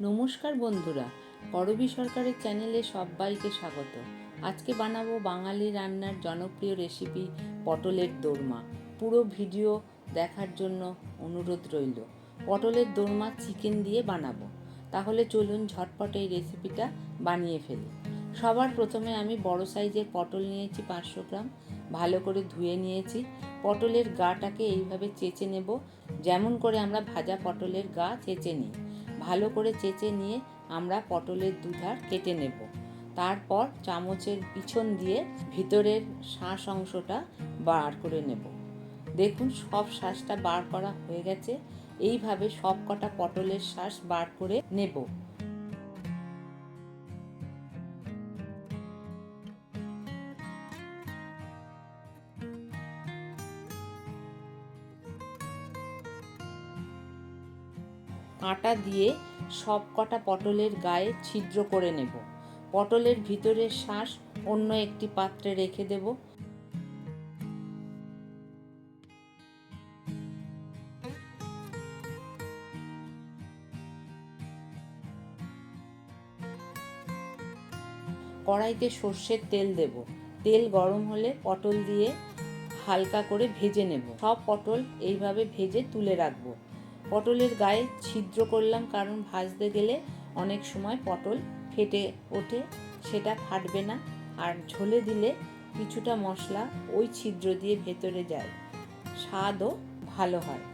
নমস্কার বন্ধুরা, করবি সরকারের চ্যানেলে সবাইকে স্বাগত। আজকে বানাবো বাঙালি রান্নার জনপ্রিয় রেসিপি পটলের দোরমা। পুরো ভিডিও দেখার জন্য অনুরোধ রইল। পটলের দোরমা চিকেন দিয়ে বানাবো। তাহলে চলুন ঝটপট এই রেসিপিটা বানিয়ে ফেলি। সবার প্রথমে আমি বড় সাইজের পটল নিয়েছি পাঁচশো গ্রাম। ভালো করে ধুয়ে নিয়েছি। পটলের গাটাকে এইভাবে চেঁচে নেব। যেমন করে আমরা ভাজা পটলের গা চেঁচে নিই। ভালো করে চেঁচে নিয়ে আমরা পটলের দুধার কেটে নেব। তারপর চামচের পিছন দিয়ে ভিতরের শাঁস অংশটা বার করে নেব। দেখুন, সব শ্বাসটা বার করা হয়ে গেছে। এইভাবে সব কটা পটলের শ্বাস বার করে নেব। কাঁটা দিয়ে সব কটা পটলের গায়ে ছিদ্র করে নেব। পটলের ভিতরের শ্বাস অন্য একটি পাত্রে রেখে দেব। কড়াইতে সর্ষের তেল দেব। তেল গরম হলে পটল দিয়ে হালকা করে ভেজে নেব। সব পটল এইভাবে ভেজে তুলে রাখব। পটলের গায়ে ছিদ্র করলাম কারণ ভাজতে গেলে অনেক সময় পটল ফেটে ওঠে, সেটা ফাটবে না। আর ঝোলে দিলে কিছুটা মশলা ওই ছিদ্র দিয়ে ভেতরে যায়। স্বাদও ভালো হয়।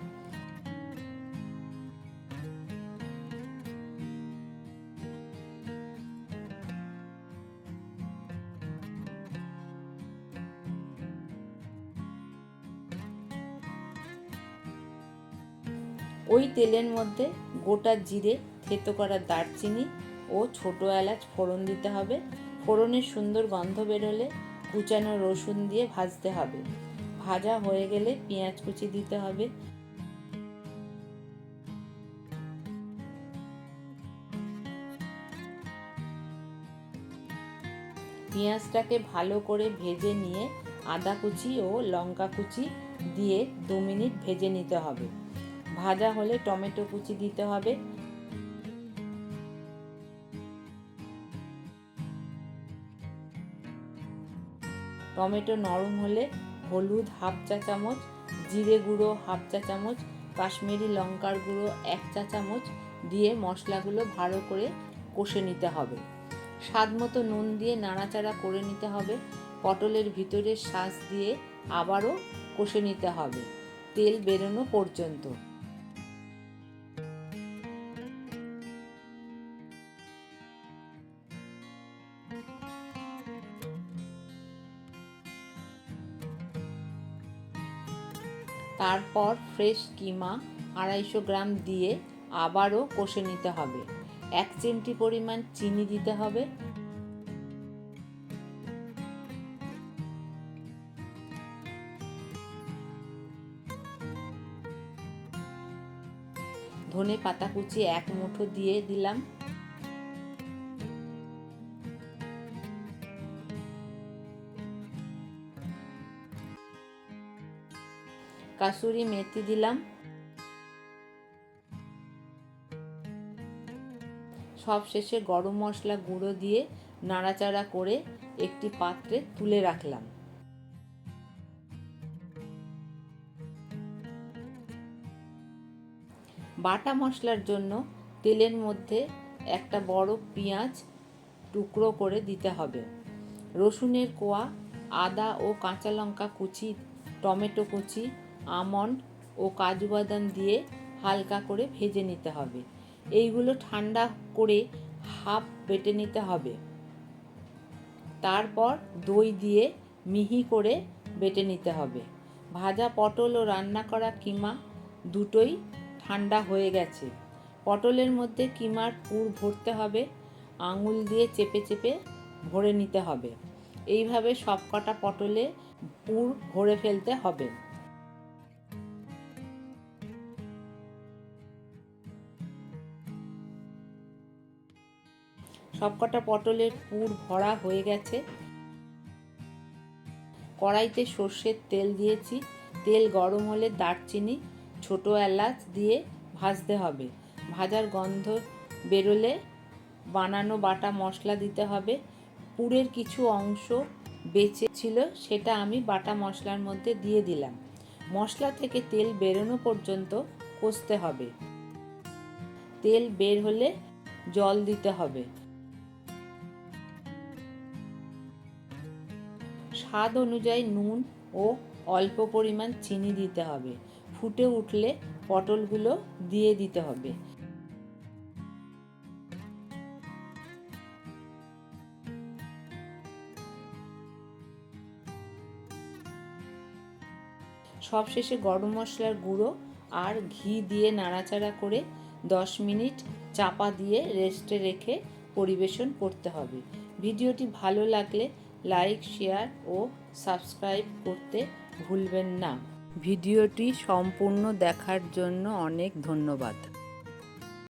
ওই তেলের মধ্যে গোটা জিরে, থেতো করা দারচিনি ও ছোটো এলাচ ফোড়ন দিতে হবে। ফোড়নের সুন্দর গন্ধ বেরোলে কুচানো রসুন দিয়ে ভাজতে হবে। ভাজা হয়ে গেলে পেঁয়াজ কুচি দিতে হবে। পেঁয়াজটাকে ভালো করে ভেজে নিয়ে আদা কুচি ও লঙ্কা কুচি দিয়ে দু মিনিট ভেজে নিতে হবে। ভাজা হলে টমেটো কুচি দিতে হবে। টমেটো নরম হলে হলুদ হাফ চা চামচ, জিরে গুঁড়ো হাফ চা চামচ, কাশ্মীরি লঙ্কার গুঁড়ো এক চা চামচ দিয়ে মশলাগুলো ভালো করে কষে নিতে হবে। স্বাদ মতো নুন দিয়ে নাড়াচাড়া করে নিতে হবে। পটলের ভিতরে শ্বাস দিয়ে আবারও কষে নিতে হবে। তেল বেরোনো পর্যন্ত। তারপর ফ্রেশ কিমা আড়াইশো গ্রাম দিয়ে আবারও কষে নিতে হবে। এক চিমটি পরিমাণ চিনি দিতে হবে। ধনে পাতা কুচি এক মুঠো দিয়ে দিলাম। কাসুরি মেথি দিলাম। সব শেষে গরম মশলা গুঁড়ো দিয়ে নাড়াচাড়া করে একটি পাত্রে তুলে রাখলাম। বাটা মশলার জন্য তেলের মধ্যে একটা বড় পেঁয়াজ টুকরো করে দিতে হবে। রসুনের কোয়া, আদা ও কাঁচা লঙ্কা কুচি, টমেটো কুচি আমন্ড ও কাজু বাদাম দিয়ে হালকা করে ভেজে নিতে হবে। এইগুলো ঠান্ডা করে হাফ বেটে নিতে হবে। তারপর দই দিয়ে মিহি করে বেটে নিতে হবে। ভাজা পটল ও রান্না করা কিমা দুটোই ঠান্ডা হয়ে গেছে। পটলের মধ্যে কিমার পুর ভরতে হবে, আঙুল দিয়ে চেপে চেপে ভরে নিতে হবে। এইভাবে সবকটা পটলে পুর ভরে ফেলতে হবে। সবকটা পটলের পুর ভরা হয়ে গেছে। কড়াইতে সর্ষের তেল দিয়েছি। তেল গরম হলে দারচিনি, ছোটো এলাচ দিয়ে ভাজতে হবে। ভাজার গন্ধ বেরোলে বানানো বাটা মশলা দিতে হবে। পুরের কিছু অংশ বেঁচে ছিল, সেটা আমি বাটা মশলার মধ্যে দিয়ে দিলাম। মশলা থেকে তেল বেরোনো পর্যন্ত কষতে হবে। তেল বের হলে জল দিতে হবে। স্বাদ অনুযায়ী নুন ও অল্প পরিমাণ চিনি দিতে হবে। ফুটে উঠলে পটলগুলো দিয়ে দিতে হবে। সবশেষে গরম মশলার গুঁড়ো আর ঘি দিয়ে নাড়াচাড়া করে দশ মিনিট চাপা দিয়ে রেস্টে রেখে পরিবেশন করতে হবে। ভিডিওটি ভালো লাগলে লাইক শেয়ার ও সাবস্ক্রাইব করতে ভুলবেন না। ভিডিওটি সম্পূর্ণ দেখার জন্য অনেক ধন্যবাদ।